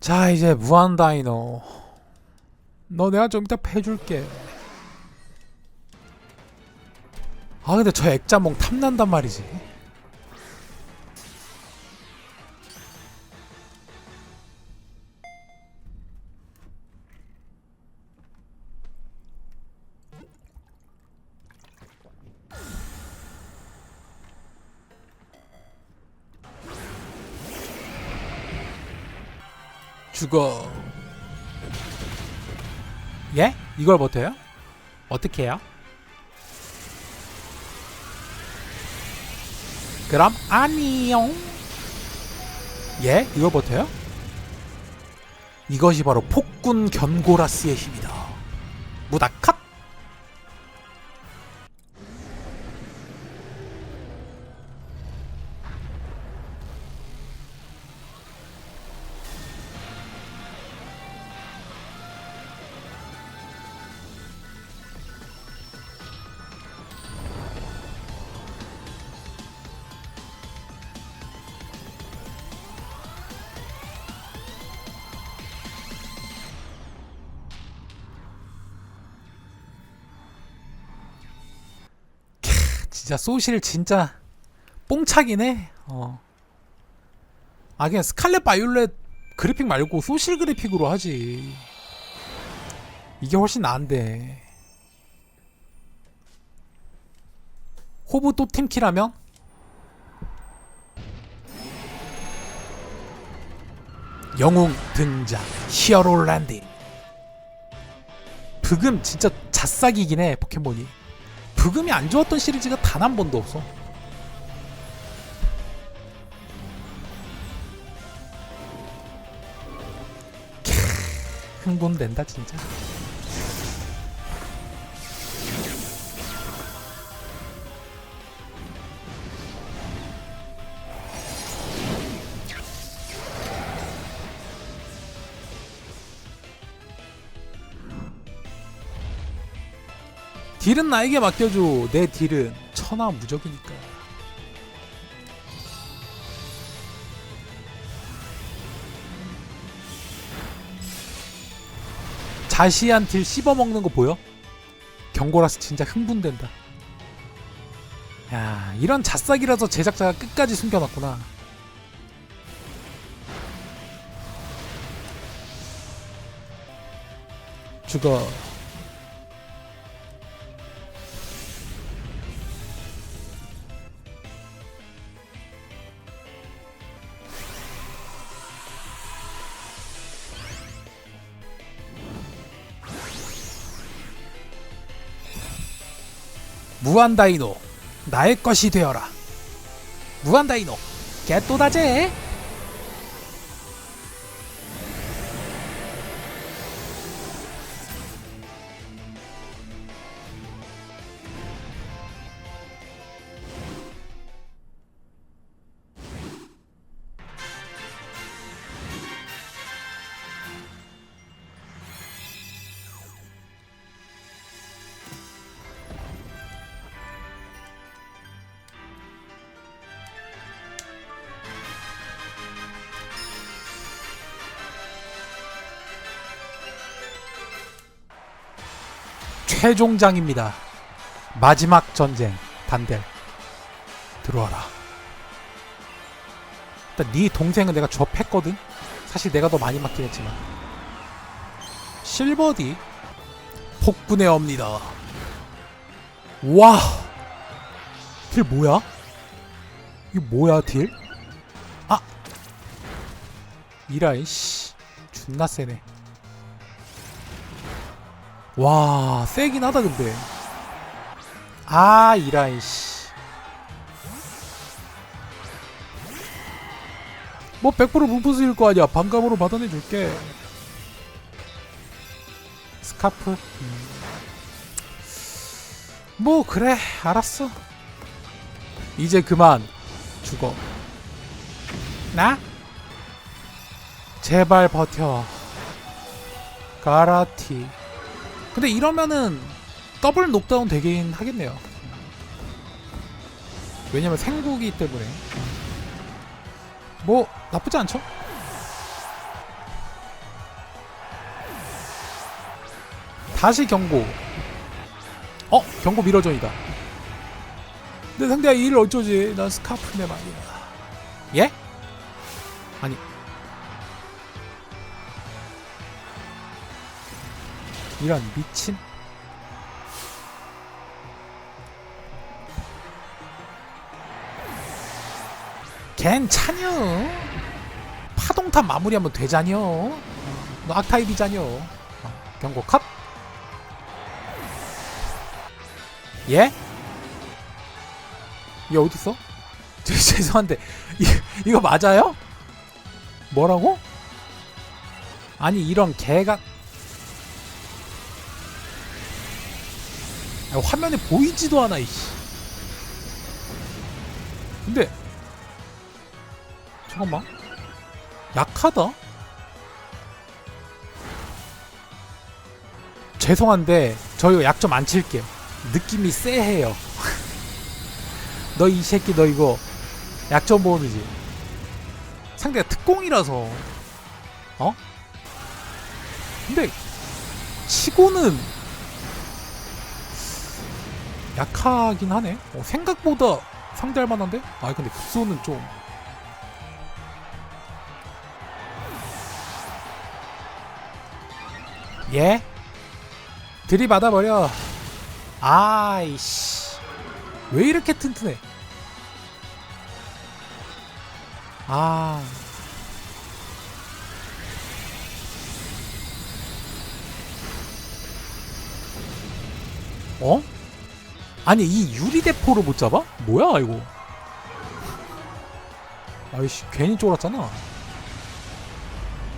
자 이제 무한 다이노 너 내가 좀 이따 패줄게. 아 근데 저 액자몽 탐난단 말이지 죽어 예? 이걸 버텨요? 어떻게 해요? 그럼 안녕 예? 이걸 버텨요? 이것이 바로 폭군 견고라스의 힘이다 무다캅 진짜 소실 진짜 뽕차기네. 어. 아 그냥 스칼렛 바이올렛 그래픽 말고 소실 그래픽으로 하지. 이게 훨씬 나은데. 호브 또 팀키라면? 영웅 등장 히어로 랜딩 브금 진짜 자싹이긴 해 포켓몬이 브금이 안 좋았던 시리즈가 단 한 번도 없어. 캬, 흥분된다 진짜. 딜은 나에게 맡겨줘. 내 딜은 천하 무적이니까. 자시한 딜 씹어먹는 거 보여? 경고라스 진짜 흥분된다. 야, 이런 자싹이라서 제작자가 끝까지 숨겨놨구나. 죽어. 무한 다이노 나의 것이 되어라. 무한 다이노 개또다제 최종장입니다 마지막 전쟁 단델 들어와라 일단 네 동생은 내가 접했거든 사실 내가 더 많이 맞긴 했지만 실버디 폭군의 엄니다 와! 딜 뭐야? 이거 뭐야 딜? 아! 이라이 씨 존나 세네 와 세긴 하다 근데. 아 이라이 씨. 뭐 100% 문포스일 거 아니야. 반감으로 받아내줄게. 스카프? 음. 뭐 그래. 알았어. 이제 그만. 죽어. 나? 제발 버텨. 가라티 근데 이러면은 더블 녹다운 되긴 하겠네요 왜냐면 생구기 때문에 뭐 나쁘지 않죠? 다시 경고 어? 경고 밀어전이다 내 상대가 이를 어쩌지 난 스카프 내 말이야 예? 아니 이런 미친. 괜찮여. 파동탄 마무리하면 되자녀. 어, 너 악타입이자녀. 어, 경고 컷. 예? 얘 어딨어? 저, 죄송한데 이, 이거 맞아요? 뭐라고? 아니 이런 개가 아, 화면에 보이지도 않아 이씨. 근데 잠깐만. 약하다? 죄송한데 저 이거 약좀안 칠게요. 느낌이 쎄해요. 너 이 새끼 너 이거 약좀 모르지. 상대가 특공이라서. 어? 근데 치고는 약하긴 하네 어, 생각보다 상대할 만한데? 아 근데 급소는 좀 예? 들이받아버려 아이씨 왜 이렇게 튼튼해 아 어? 아니 이 유리대포를 못 잡아? 뭐야 이거 아이씨 괜히 쫄았잖아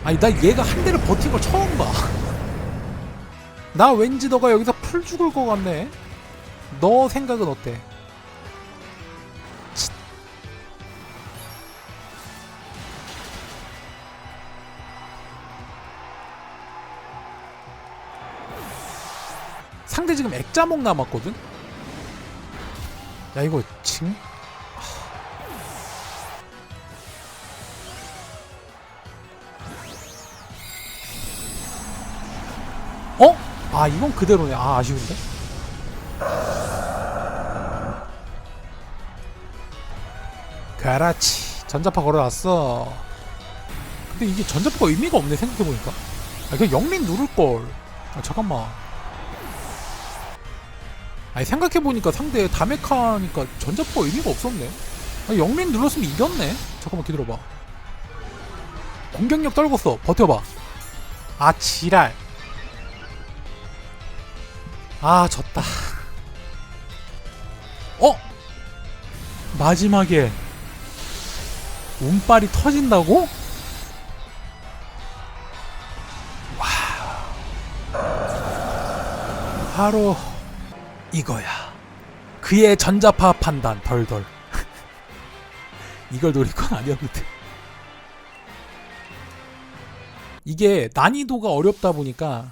아니 나 얘가 한 대를 버틴 걸 처음 봐나 왠지 너가 여기서 풀 죽을 것 같네 너 생각은 어때? 칫. 상대 지금 액자목 남았거든? 야 이거 징? 어? 아 이건 그대로네 아 아쉬운데? 그렇지 전자파 걸어놨어 근데 이게 전자파가 의미가 없네 생각해보니까 아 그냥 영린 누를걸 아 잠깐만 아니 생각해보니까 상대 다메카니까 전자파가 의미가 없었네. 아, 영린 눌렀으면 이겼네. 잠깐만 기다려봐. 공격력 떨궜어. 버텨봐. 아 지랄. 아 졌다. 어? 마지막에 운빨이 터진다고? 와 바로 이거야 그의 전자파 판단 덜덜 이걸 노릴 건 아니었는데 이게 난이도가 어렵다 보니까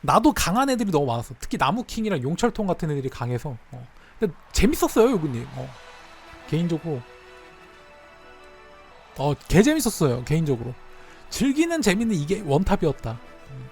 나도 강한 애들이 너무 많았어 특히 나무킹이랑 용철통 같은 애들이 강해서 어. 근데 재밌었어요 요근님 어. 개인적으로 어, 개 재밌었어요, 개인적으로. 즐기는 재미는 이게 원탑이었다. 음.